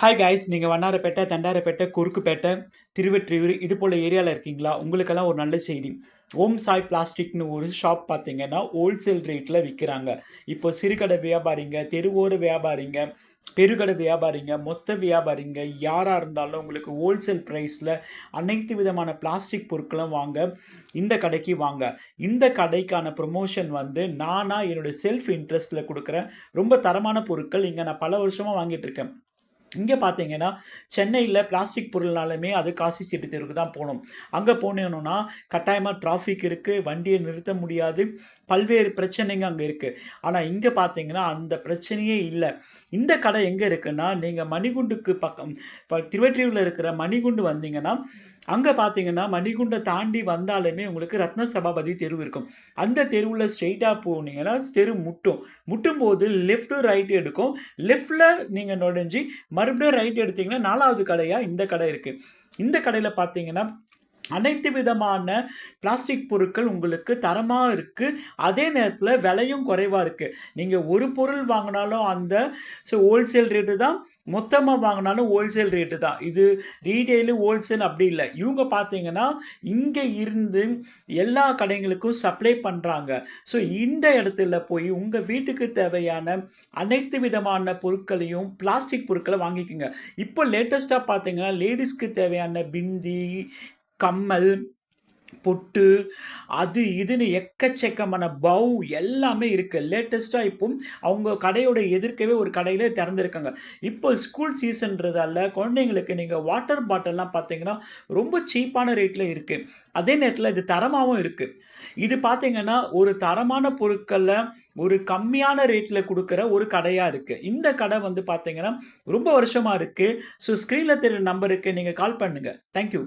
Hi guys நீங்கள் வண்ணாரப்பேட்டை தண்டாரப்பேட்டை குறுக்குப்பேட்டை திருவெற்றியூர் இது போல் ஏரியாவில் இருக்கீங்களா? உங்களுக்கெல்லாம் ஒரு நல்ல செய்தி. ஓம் சாய் பிளாஸ்டிக்னு ஒரு ஷாப் பார்த்தீங்கன்னா ஹோல்சேல் ரேட்டில் விற்கிறாங்க இப்போ சிறுகடை வியாபாரிங்க தெருவோர வியாபாரிங்க பெருகடை வியாபாரிங்க மொத்த வியாபாரிங்க யாராக இருந்தாலும் உங்களுக்கு ஹோல்சேல் ப்ரைஸில் அனைத்து விதமான பிளாஸ்டிக் பொருட்களும் வாங்க இந்த கடைக்கு வாங்க. இந்த கடைக்கான ப்ரொமோஷன் வந்து நானாக என்னுடைய செல்ஃப் இன்ட்ரெஸ்ட்டில் கொடுக்குறேன் ரொம்ப தரமான பொருட்கள் இங்கே நான் பல வருஷமாக வாங்கிட்டு இருக்கேன். இங்கே பார்த்தீங்கன்னா சென்னையில் பிளாஸ்டிக் பொருள்னாலுமே அது காசி சீட்டு தெருவுக்கு தான் போகணும். அங்கே போனோன்னா கட்டாயமாக டிராஃபிக் இருக்குது வண்டியை நிறுத்த முடியாது பல்வேறு பிரச்சனைங்க அங்கே இருக்குது ஆனால் இங்கே பார்த்தீங்கன்னா அந்த பிரச்சனையே இல்லை. இந்த கடை எங்கே இருக்குன்னா நீங்கள் மணிகுண்டுக்கு பக்கம் இப்போ திருவற்றியூரில் இருக்கிற மணிகுண்டு வந்தீங்கன்னா அங்கே பார்த்தீங்கன்னா மணிகுண்டை தாண்டி வந்தாலுமே உங்களுக்கு ரத்ன சபாபதி தெரு இருக்கும். அந்த தெருவில் ஸ்ட்ரெயிட்டாக போனீங்கன்னா தெரு முட்டும். முட்டும் போது லெஃப்ட்டு ரைட்டு எடுக்கும் லெஃப்டில் நீங்கள் நுழைஞ்சி மறுபடியும் ரைட் எடுத்தீங்கன்னா நாலாவது கடையாக இந்த கடை இருக்குது இந்த கடையில் பார்த்தீங்கன்னா அனைத்து விதமான பிளாஸ்டிக் பொருட்கள் உங்களுக்கு தரமாக இருக்குது அதே நேரத்தில் விலையும் குறைவாக இருக்குது நீங்கள் ஒரு பொருள் வாங்கினாலும் அந்த ஸோ ஹோல்சேல் ரேட்டு தான். மொத்தமாக வாங்கினாலும் ஹோல்சேல் ரேட்டு தான். இது ரீடெயிலு ஹோல்சேல் அப்படி இல்லை. இவங்க பார்த்தீங்கன்னா இங்கே இருந்து எல்லா கடைகளுக்கும் சப்ளை பண்ணுறாங்க ஸோ இந்த இடத்துல போய் உங்கள் வீட்டுக்கு தேவையான அனைத்து விதமான பொருட்களையும் பிளாஸ்டிக் பொருட்களை வாங்கிக்கோங்க. இப்போ லேட்டஸ்ட்டாக பார்த்தீங்கன்னா லேடிஸ்க்கு தேவையான பிந்தி கம்மல் பொட்டு அது இதுன்னு எக்கச்சக்கமான பவு எல்லாமே இருக்குது லேட்டஸ்ட்டாக இப்போ அவங்க கடையோட எதிர்க்கவே ஒரு கடையில் திறந்துருக்காங்க. இப்போ ஸ்கூல் சீசன்றதால குழந்தைங்களுக்கு நீங்கள் வாட்டர் பாட்டில்லாம் பார்த்தீங்கன்னா ரொம்ப சீப்பான ரேட்டில் இருக்குது அதே நேரத்தில் இது தரமாகவும் இருக்குது இது பார்த்தீங்கன்னா ஒரு தரமான பொருட்களில் ஒரு கம்மியான ரேட்டில் கொடுக்குற ஒரு கடையாக இருக்குது இந்த கடை வந்து பார்த்தீங்கன்னா ரொம்ப வருஷமாக இருக்குது ஸோ ஸ்க்ரீனில் தெரியுற நம்பருக்கு நீங்கள் கால் பண்ணுங்கள் தேங்க்யூ